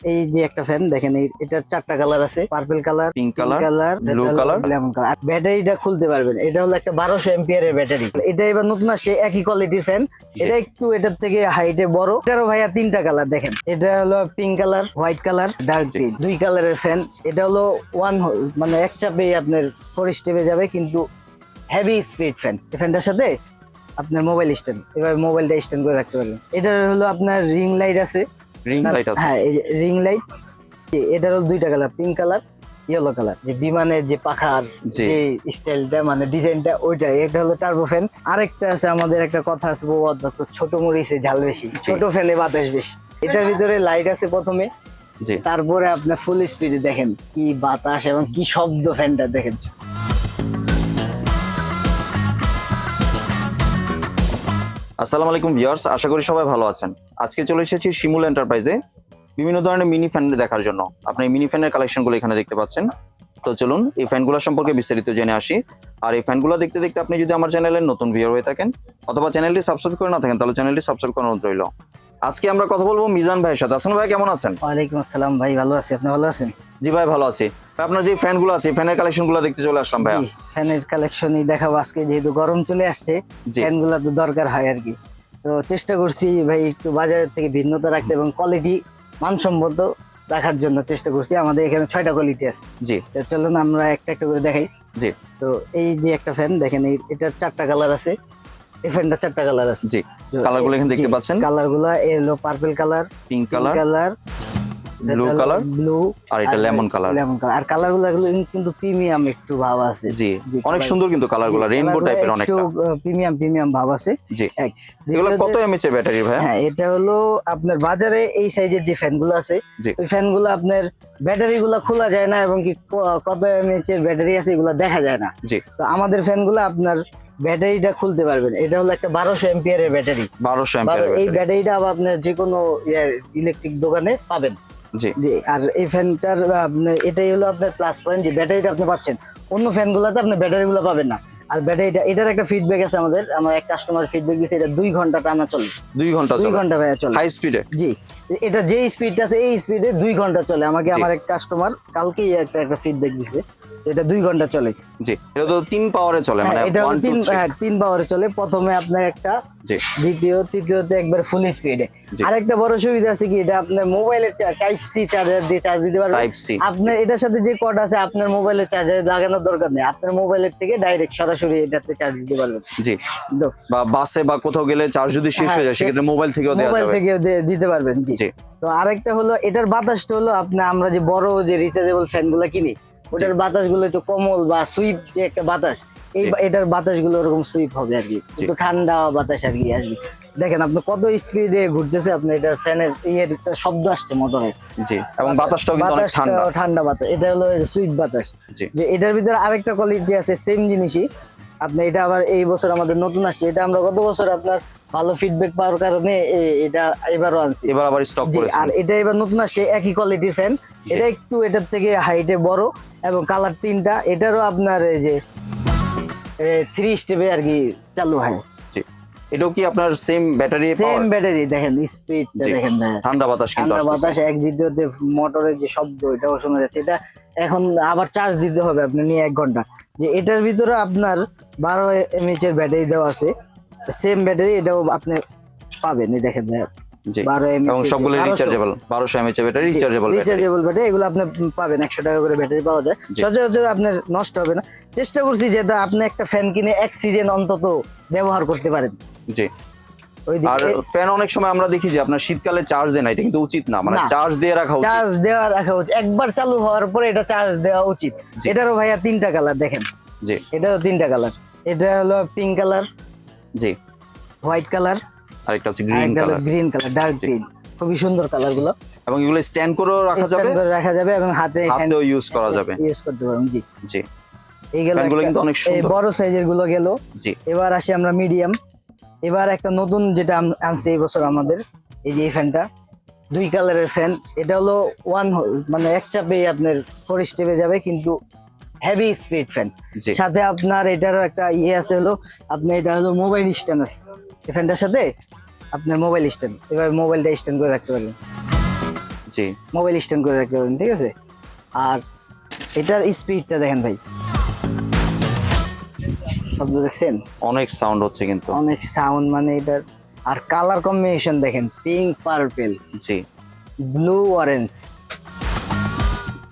এই যে একটা ফ্যান দেখেন এটার চারটা কালার আছে। Purple colour color, colour blue color। Lemon colour ব্যাটারিটা খুলতে পারবেন। এটা হলো একটা বারোশো এম্পিয়ারের ব্যাটারি এটা এবার নতুন আসছে একই কোয়ালিটির ফ্যান এটা একটু এটার থেকে হাইটে বড়। এটারও ভাইয়া তিনটা কালার দেখেন। এটা হলো pink colour white colour dark green দুই কালারের ফ্যান এটা হলো ওয়ান মানে এক চাপেই আপনার ফোর স্টেপে যাবে কিন্তু হেভি স্পিড ফ্যান এই ফ্যানটার সাথে আপনার মোবাইল স্ট্যান্ড এভাবে মোবাইলটা স্ট্যান্ড করে রাখতে পারবেন। এটার হলো আপনার রিং লাইট আছে। রিং লাইট আছে। হ্যাঁ এই রিং লাইট এটার হলো দুইটা colour pink colour yellow colour যে বিমানের যে পাখার যে স্টাইলটা মানে ডিজাইনটা ওইটা এটা হলো টার্বো ফ্যান আরেকটা আছে আমাদের একটা কথা আছে বহুত ছোট মরিচে ঝাল বেশি। ছোট ফ্যানে বাতাস বেশি। এটার ভিতরে লাইট আছে প্রথমে। জি। তারপরে আপনার ফুল স্পিডে দেখেন কি বাতাস এবং কি শব্দ ফ্যানটা দেখেন। আসসালামু আলাইকুম ভিউয়ার্স, আশা করি সবাই ভালো আছেন। আজকে চলে এসেছি শিমুল এন্টারপ্রাইজে বিভিন্ন ধরনের মিনি ফ্যান দেখার জন্য। আপনি এই মিনি ফ্যানের কালেকশনগুলো এখানে দেখতে পাচ্ছেন। তো চলুন, এই ফ্যানগুলো সম্পর্কে বিস্তারিত জেনে আসি। আর এই ফ্যানগুলো দেখতে দেখতে আপনি যদি আমার চ্যানেলের নতুন ভিউয়ার হয়ে থাকেন অথবা চ্যানেলটি সাবস্ক্রাইব করে না থাকেন, তাহলে চ্যানেলটি সাবস্ক্রাইব করানো রইল। আজকে আমরা কথা বলব মিজান ভাইয়ের সাথে। আসলে ভাই, কেমন আছেন? ওয়ালাইকুম আসসালাম ভাই, ভালো আছি। আপনি ভালো আছেন? জি ভাই ভালো আছি। আপনার যে ফ্যানগুলো আছে ফ্যানের কালেকশনগুলো দেখতে চলে আসলাম ভাইয়া। জি ফ্যানের কালেকশনই দেখাবো। আজকে যেহেতু গরম চলে আসছে। ফ্যানগুলো তো দরকার হয় আর কি। তো চেষ্টা করছি ভাই একটু বাজারের থেকে ভিন্নতা রাখতে এবং কোয়ালিটি মানসম্মত রাখার জন্য চেষ্টা করছি। আমাদের এখানে ছয়টা কোয়ালিটি আছে। জি। চলুন আমরা একটা একটা করে দেখাই। জি। তো এই যে একটা ফ্যান দেখেন এই এটার চারটা কালার আছে। এই ফ্যানটা চারটা কালার আছে। জি কালারগুলো এখানে দেখতে পাচ্ছেন। কালারগুলা এলো purple colour pink colour colour blue colour blue আর এটা লেমন কালার লেমন কালার আর কালারগুলো কিন্তু প্রিমিয়াম একটু ভাব আছে। জি অনেক সুন্দর কিন্তু কালারগুলো রেইনবো টাইপের অনেকটা। প্রিমিয়াম প্রিমিয়াম ভাব আছে। জি এক এগুলো কত এমএচ এর ব্যাটারি ভাই হ্যাঁ এটা হলো আপনার বাজারে এই সাইজের যে ফ্যানগুলো আছে ওই ফ্যানগুলো আপনার ব্যাটারি গুলো খোলা যায় না এবং কি কত এমএচ এর ব্যাটারি আছে এগুলো দেখা যায় না। জি। তো আমাদের ফ্যানগুলো আপনার ব্যাটারিটা খুলতে পারবেন। এটা হলো একটা বারোশো এম্পিয়ারের ব্যাটারি বারোশো এম্পিয়ার এই ব্যাটারিটা আবার আপনার যে কোনো ইলেকট্রিক দোকানে পাবেন। জি। জি আর এই ফ্যানটার এটাই হলো আপনার প্লাস পয়েন্ট যে ব্যাটারিটা আপনি পাচ্ছেন। অন্য ফ্যানগুলোতে আপনি ব্যাটারিগুলো পাবেন না। আর ব্যাটারিটা এটার একটা ফিডব্যাক আছে আমাদের। আমার এক কাস্টমার ফিডব্যাক দিয়েছে এটা দুই ঘণ্টা টানা চলে। দুই ঘণ্টা দুই ঘণ্টা ভাইয়া চলে। হাই স্পিডে জি। এটা যে স্পিডটা আছে এই স্পিডে দুই ঘণ্টা চলে। আমাকে আমার এক কাস্টমার কালকেই একটা একটা ফিডব্যাক দিছে। এটা দুই ঘণ্টা চলে। জি এটা তো তিন পাওয়ারে চলে মানে হ্যাঁ, এটা one, two, তিন। হ্যাঁ, তিন পাওয়ারে চলে। প্রথমে আপনার একটা জি। দ্বিতীয় তৃতীয়তে একবার ফুল স্পিডে। আরেকটা বড় সুবিধা আছে কি এটা আপনার মোবাইলের টাইপ সি চার্জার দিয়ে চার্জ দিতে পারবেন। টাইপ সি আপনার এটার সাথে যে কর্ড আছে আপনার মোবাইলের চার্জারে লাগানোর দরকার নেই। আপনার মোবাইলের থেকে ডাইরেক্ট সরাসরি এটাতে চার্জ দিতে পারবেন। জি। বা বাসে বা কোথাও গেলে চার্জ যদি শেষ হয়ে যায় হ্যাঁ, সেক্ষেত্রে মোবাইল থেকেও দেওয়া যাবে। মোবাইল যাবে থেকে দিতে পারবেন জি। তো আরেকটা হলো এটার বাতাসটা হলো আপনি আমরা যে বড় যে রিচার্জেবল ফ্যানগুলা কিনি ওটার বাতাসগুলো একটু কমল বা সুইপ যে একটা বাতাস এই এটার বাতাসগুলো ওরকম সুইপ হবে আর কি। একটু ঠান্ডা বাতাস আর কি আসবে। দেখেন আপনি কত স্পিডে ঘুরতেছে আপনি এটার ফ্যানের ইয়ের একটা শব্দ আসছে মোটরের জি এবং বাতাসটাও কিন্তু অনেক ঠান্ডা। ঠান্ডা বাতাস এটা হলো সুইপ বাতাস। যে এটার ভিতরে আরেকটা কোয়ালিটি আছে সেম জিনিসই। আপনি এটা আবার এই বছর আমাদের নতুন আসছে এটা আমরা গত বছর আপনার ভালো ফিডব্যাক পাওয়ার কারণে এটা এবারও আনছি। এবার আবার স্টক করেছে আর এটা এবার নতুন আসছে একই কোয়ালিটির ফ্যান এটা একটু এটার থেকে হাইটে বড় এবং কালার তিনটা। এটারও আপনার এই যে থ্রি স্টেপে আর কি চালু হয়। এটাও কি আপনার সেম ব্যাটারি সেম ব্যাটারি দেখেন স্পিডটা জি। দেখেন ঠান্ডা বাতাস কিন্তু ঠান্ডা বাতাস এক দ্বিতীয়তে মোটরের যে শব্দ এটাও শোনা যাচ্ছে। এটা এখন আবার চার্জ দিতে হবে আপনি নিয়ে এক ঘণ্টা। যে এটার ভিতরে আপনার বারো এমএচ এর ব্যাটারি দেওয়া আছে। সেম ব্যাটারি এটাও আপনি পাবেন এই দেখেন জি বারো এমএচ এবং সবগুলো রিচার্জেবল বারোশো। M H battery rechargeable battery rechargeable battery এগুলো আপনি পাবেন একশো টাকা করে ব্যাটারি পাওয়া যায়। সচরাচর আপনার নষ্ট হবে না। চেষ্টা করছি যে আপনি একটা ফ্যান কিনে এক সিজন অন্তত ব্যবহার করতে পারেন। জি। আর ফ্যান অনেক সময় আমরা দেখি যে আপনার শীতকালে চার্জ দেয় না এটা কিন্তু উচিত না। মানে চার্জ দিয়ে রাখা উচিত। চার্জ দেওয়া রাখা উচিত। একবার চালু হওয়ার পরে এটা চার্জ দেওয়া উচিত। এটারও ভাইয়া তিনটা কালার দেখেন। জি। এটারও তিনটা কালার এটা হলো পিঙ্ক কালার জি। হোয়াইট কালার আরেকটা হচ্ছে আর green colour. Green colour dark green খুবই সুন্দর কালারগুলো এবং এগুলো স্ট্যান্ড করেও রাখা যাবে? Stand করে রাখা যাবে এবং হাতে হাতেও ইউজ করা যাবে। ইউজ করতে পারবেন জি। জি। এই গেল একটা- কিন্তু অনেক এই সুন্দর। বড় সাইজেরগুলো গেল। জি। এবার আসি আমরা মিডিয়াম এবার একটা নতুন যেটা আনছে এই বছর আমাদের এই যে এই ফ্যানটা দুই কালারের ফ্যান এটা হলো ওয়ান মানে এক চাপেই আপনার ফোর স্টেপে যাবে কিন্তু হেভি স্পিড ফ্যান সাথে আপনার এটার একটা ইয়ে আছে হলো আপনি এটা হলো মোবাইল স্ট্যান্ড আছে এই ফ্যানটার সাথে আপনার মোবাইল স্ট্যান্ড এভাবে মোবাইলটা স্ট্যান্ড করে রাখতে পারবেন। জি। মোবাইল স্ট্যান্ড করে রাখতে পারবেন ঠিক আছে? আর এটার স্পিডটা দেখেন ভাই। শব্দ দেখছেন? অনেক সাউন্ড হচ্ছে কিন্তু। অনেক সাউন্ড মানে এটার আর কালার কম্বিনেশন দেখেন পিঙ্ক পার্পেল জি। ব্লু অরেঞ্জ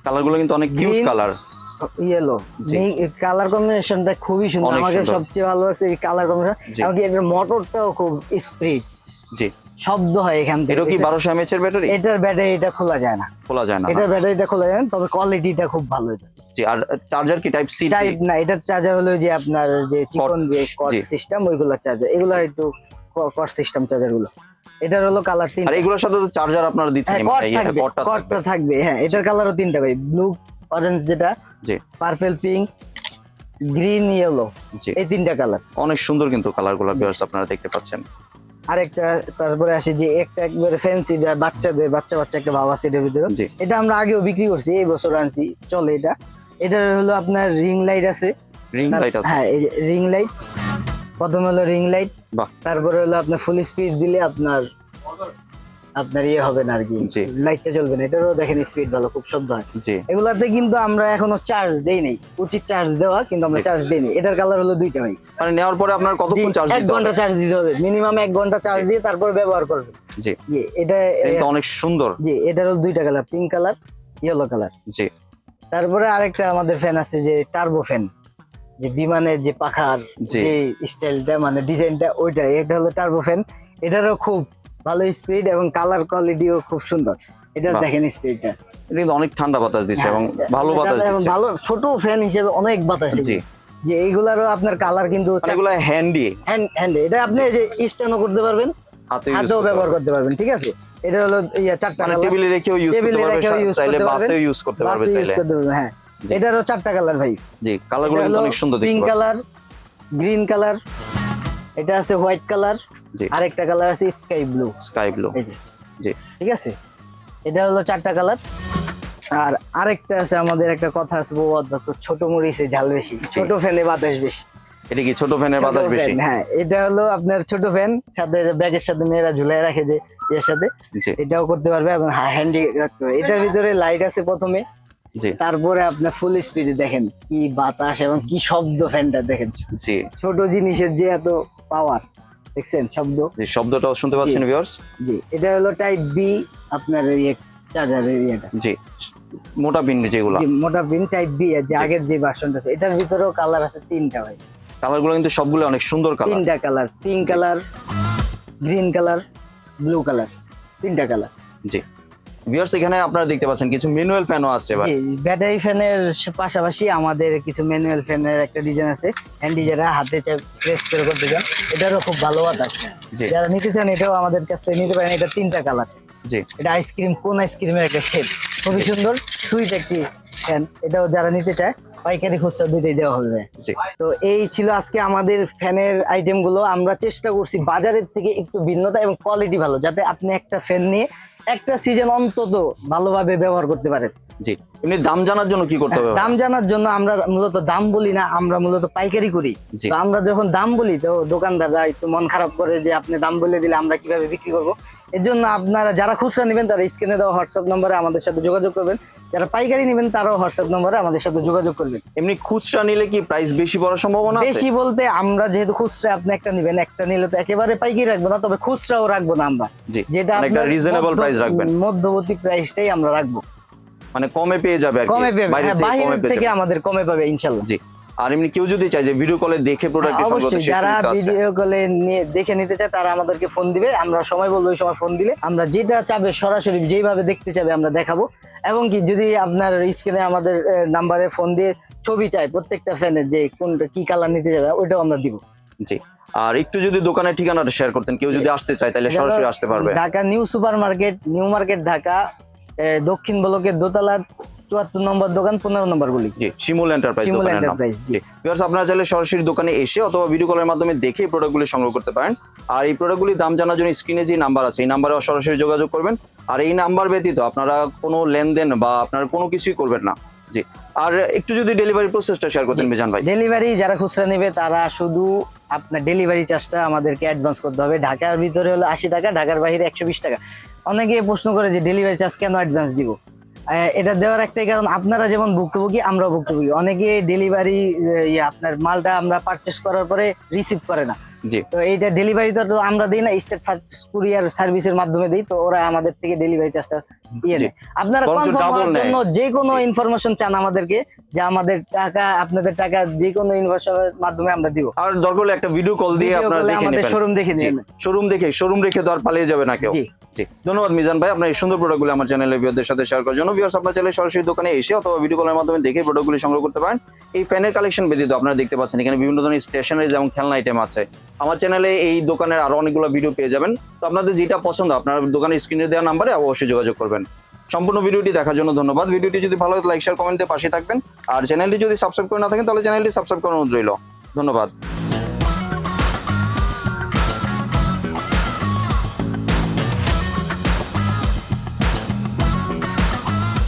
কালারগুলো কিন্তু অনেক কিউট কালার ইয়েলো। কালার কম্বিনেশনটা খুবই সুন্দর। আমাকে সবচেয়ে ভালো লাগছে এই কালার কম্বিনেশন এমনকি এটার মোটরটাও খুব স্পিড জি। শব্দ হয় এখান থেকে। এটাও কি এটা- বারোশো এর ব্যাটারি এটার ব্যাটারিটা খোলা যায় না। খোলা যায় না এটার ব্যাটারিটা খোলা যায় না তবে কোয়ালিটিটা খুব ভালো এটা। জি আর চার্জার কি টাইপ সি টাইপ না এটার চার্জার হলো যে আপনার যে চিকন যে জি। সিস্টেম ওইগুলো চার্জার এগুলো একটু কট সিস্টেম চার্জারগুলো। এটার হলো কালার তিন আর এগুলোর সাথে তো চার্জার আপনারা দিচ্ছেন হ্যাঁ, থাকবে থাকবে। হ্যাঁ এটার কালারও তিনটা ভাই। ব্লু অরেঞ্জ যেটা জি। পার্পল পিঙ্ক গ্রিন ইয়েলো জি। এই তিনটা কালার অনেক সুন্দর কিন্তু কালারগুলো ভিউয়ার্স আপনারা দেখতে পাচ্ছেন। আরেকটা তারপরে আসে যে একটা একবারে ফ্যান্সি বাচ্চাদের বাচ্চা বাচ্চা একটা ভাব আছে এটার ভিতরে। এটা আমরা আগেও বিক্রি করছি এই বছর আনছি চলে এটা। এটার হলো আপনার রিং লাইট আছে। রিং লাইট আছে। হ্যাঁ এই রিং লাইট প্রথম হলো রিং লাইট বাহ। তারপরে হলো আপনার ফুল স্পিড দিলে আপনার আপনার ইয়ে হবে না আর কি। লাইটটা জ্বলবে না। এটারও দেখেন স্পিড ভালো খুব শব্দ হয়। এগুলাতে কিন্তু আমরা এখনও চার্জ দেই নাই। উচিত চার্জ দেওয়া কিন্তু আমরা চার্জ দেই এটার কালার হলো দুইটা ভাই। মানে নেওয়ার পরে আপনার কতক্ষণ চার্জ দিতে এক দিতে ঘণ্টা চার্জ দিতে হবে। মিনিমাম এক ঘণ্টা চার্জ দিয়ে তারপর ব্যবহার করবেন জি। জি এটা এটা অনেক সুন্দর। জি এটার হলো দুইটা colour pink colour yellow colour জি। তারপরে আরেকটা আমাদের ফ্যান আছে যে টার্বো ফ্যান যে বিমানের যে পাখার যে স্টাইলটা মানে ডিজাইনটা ওইটা এটা হলো টার্বো ফ্যান এটারও খুব ভালো স্পিড এবং কালার কোয়ালিটিও খুব সুন্দর। এটা দেখেন স্পিডটা এটা কিন্তু অনেক ঠান্ডা বাতাস দিচ্ছে এবং ভালো বাতাস দিচ্ছে। ভালো ছোট ফ্যান হিসেবে অনেক বাতাস জি। যে এইগুলারও আপনার কালার কিন্তু মানে এগুলো হ্যান্ডি হ্যান্ড হ্যান্ড এটা আপনি যে স্ট্যান্ডও করতে পারবেন হাতেও ব্যবহার করতে পারবেন ঠিক আছে? এটা হলো ইয়া চারটা মানে কালার টেবিলে রেখেও ইউজ করতে টেবিলে পারবে রেখেও use চাইলে বাসেও ইউজ করতে পারবে চাইলে। হ্যাঁ। এটারও চারটা কালার ভাই। জি কালারগুলো অনেক সুন্দর দেখতে পিঙ্ক কালার গ্রিন কালার এটা আছে হোয়াইট কালার জি। আরেকটা কালার আছে স্কাই ব্লু। Sky blue. জি। ঠিক আছে? এটা হলো চারটা কালার। আর আরেকটা আছে আমাদের একটা কথা আছে বৌবাদ ছোট মরিচে ঝাল বেশি। ছোট ফ্যানে বাতাস বেশি। এটা কি ছোট ফ্যানের বাতাস বেশি? হ্যাঁ। এটা হলো আপনার ছোট ফ্যান সাথে ব্যাগের সাথে মেয়েরা ঝুলাই রাখে যে এর সাথে। এটাও করতে পারবে এবং হ্যান্ডি রাখতে পারবে এটার ভিতরে লাইট আছে প্রথমে। তারপরে আপনার ফুল স্পিডে দেখেন কি বাতাস এবং কি শব্দ ফ্যানটা দেখেন। ছোট জিনিসের যে এত পাওয়ার দেখছেন শব্দ? যে শব্দটাও শুনতে পাচ্ছেন ভিউয়ার্স জি এটা হলো টাইপ বি আপনার ইয়ে চার্জারের ইয়েটা। জি মোটা পিন যেগুলো। জি, মোটা পিন টাইপ বি আর যে আগের যে ভার্সনটা আছে এটার ভিতরেও কালার আছে তিনটা ভাই। কালারগুলো কিন্তু সবগুলো অনেক সুন্দর কালার তিনটা colour pink colour green colour blue colour তিনটা কালার জি। ভিউয়ার্স এখানে আপনারা দেখতে পাচ্ছেন কিছু ম্যানুয়াল ফ্যানও আছে জি ব্যাটারি ফ্যানের পাশাপাশি আমাদের কিছু ম্যানুয়াল ফ্যানের একটা ডিজাইন আছে। হ্যান্ডি যারা হাতে প্রেস করে করতে চান এটারও খুব ভালো বাতাস যারা নিতে চান এটাও আমাদের কাছে নিতে পারেন। এটা তিনটা কালার জি। এটা আইসক্রিম কোন আইসক্রিমের একটা শেপ খুবই সুন্দর সুইট একটি ফ্যান এটাও যারা নিতে চায় পাইকারি খুচরা দুইটাই দেওয়া হবে জি। তো এই ছিল আজকে আমাদের ফ্যানের আইটেমগুলো আমরা চেষ্টা করছি বাজারের থেকে একটু ভিন্নতা এবং কোয়ালিটি ভালো যাতে আপনি একটা ফ্যান নিয়ে একটা সিজন অন্তত ভালোভাবে ব্যবহার করতে পারেন। জি। এমনি দাম জানার জন্য কি করতে হবে? দাম জানার জন্য আমরা মূলত দাম বলি না আমরা মূলত পাইকারি করি। তো আমরা যখন দাম বলি তো দোকানদাররা একটু মন খারাপ করে যে আপনি দাম বলে দিলে আমরা কীভাবে বিক্রি করব। এর জন্য আপনারা যারা খুচরা নেবেন তারা স্ক্রিনে দেওয়া হোয়াটসঅ্যাপ নম্বরে আমাদের সাথে যোগাযোগ করবেন। যারা পাইকারি নেবেন তারাও হোয়াটসঅ্যাপ নম্বরে আমাদের সাথে যোগাযোগ করবেন। এমনি খুচরা নিলে কি প্রাইস বেশি পড়ার সম্ভাবনা বেশি বলতে আমরা যেহেতু খুচরা আপনি একটা নেবেন একটা নিলে তো একেবারে পাইকারি রাখব না তবে খুচরাও রাখব না আমরা। যেটা মানে একটা আপনার রিজনেবল প্রাইস রাখবেন। মধ্যবর্তী প্রাইসটাই আমরা রাখব। মানে কমে পেয়ে যাবে কমে হ্যাঁ, থেকে পেয়ে থেকে আমাদের কমে পাবে ইনশাল্লাহ জি। আর এমনি কেউ যদি চায় যে ভিডিও কলে দেখে প্রোডাক্ট হ্যাঁ, অবশ্যই যারা ভিডিও কলে দেখে নিতে চায় তারা আমাদেরকে ফোন দিবে। আমরা সময় বলব ওই সময় ফোন দিলে আমরা যেটা চাবে সরাসরি যেভাবে দেখতে চাবে আমরা দেখাবো। এবং কি যদি আপনার স্ক্রিনে আমাদের নাম্বারে ফোন দিয়ে ছবি চাই প্রত্যেকটা ফ্যানের যে কোনটা কি কালার নিতে যাবে ওইটাও আমরা দিব। জি। আর একটু যদি দোকানের ঠিকানাটা শেয়ার করতেন কেউ যদি আসতে চায় তাহলে সরাসরি আসতে পারবে। Dhaka new super market new market Dhaka দক্ষিণ ব্লকের দোতলা চুয়াত্তর নম্বর দোকান পনেরো নম্বর গুলি। জি শিমুল এন্টারপ্রাইজ শিমুল এন্টারপ্রাইজ জি। জি ভিউয়ার্স আপনারা চাইলে সরাসরি দোকানে এসে অথবা ভিডিও কলের মাধ্যমে দেখে প্রোডাক্টগুলি সংগ্রহ করতে পারেন। আর এই প্রোডাক্টগুলির দাম জানার জন্য স্ক্রিনে যে নাম্বার আছে এই নাম্বারে সরাসরি যোগাযোগ করবেন। আর এই নাম্বার ব্যতীত আপনারা কোনো লেনদেন বা আপনারা কোনো কিছুই করবেন না। জি আর একটু যদি ডেলিভারি প্রসেসটা শেয়ার করতেন মিজান ভাই। ডেলিভারি যারা খুচরা নেবে তারা শুধু আপনার ডেলিভারি চার্জটা আমাদেরকে অ্যাডভান্স করতে হবে। ঢাকার ভিতরে হলো আশি টাকা, ঢাকার বাইরে একশো বিশ টাকা। অনেকে প্রশ্ন করে যে ডেলিভারি চার্জ কেন অ্যাডভান্স দিব? এটা দেওয়ার একটাই কারণ, আপনারা যেমন ভুক্তভোগী, আমরাও ভুক্তভোগী। অনেকে ডেলিভারি ইয়ে আপনার মালটা আমরা পারচেস করার পরে রিসিভ করে না। জি। তো এইটা ডেলিভারি তো আমরা দিই না স্টেট ফার্স্ট কুরিয়ার সার্ভিসের মাধ্যমে দিই তো ওরা আমাদের থেকে ডেলিভারি চার্জটা দিয়ে নেয় আপনারা কনফার্ম হওয়ার জন্য যে কোনো ইনফরমেশন চান আমাদেরকে যে আমাদের টাকা আপনাদের টাকা যে কোনো ইনফরমেশনের মাধ্যমে আমরা দিব। আর দরকার হলে একটা ভিডিও কল দিয়ে আপনারা দেখে নেবেন। শোরুম দেখে। শোরুম দেখে শোরুম রেখে তো আর পালিয়ে যাবে না কেউ। জি। ধন্যবাদ মিজান ভাই। আপনার এই সুন্দর প্রোডাক্টগুলো আমার চ্যানেলের ভিউয়ারদের সাথে শেয়ার করার জন্য। ভিউয়ার্স আপনার চাইলে সরাসরি দোকানে এসে অথবা ভিডিও কলের মাধ্যমে দেখে প্রোডাক্টগুলি সংগ্রহ করতে পারেন। এই ফ্যানের কালেকশন ব্যতীত আপনারা দেখতে পাচ্ছেন এখানে বিভিন্ন ধরনের স্টেশনারি এবং খেলনা আইটেম আছে। আমার চ্যানেলে এই দোকানের আরও অনেকগুলো ভিডিও পেয়ে যাবেন। তো আপনাদের যেটা পছন্দ, আপনার দোকানের স্ক্রিনে দেওয়া নাম্বারে অবশ্যই যোগাযোগ করবেন। সম্পূর্ণ ভিডিওটি দেখার জন্য ধন্যবাদ। ভিডিওটি যদি ভালো লাগে লাইক শেয়ার কমেন্টে পাশে থাকবেন। আর চ্যানেলটি যদি সাবস্ক্রাইব করে না থাকেন, তাহলে চ্যানেলটি সাবস্ক্রাইব অনুরোধ রইল। ধন্যবাদ।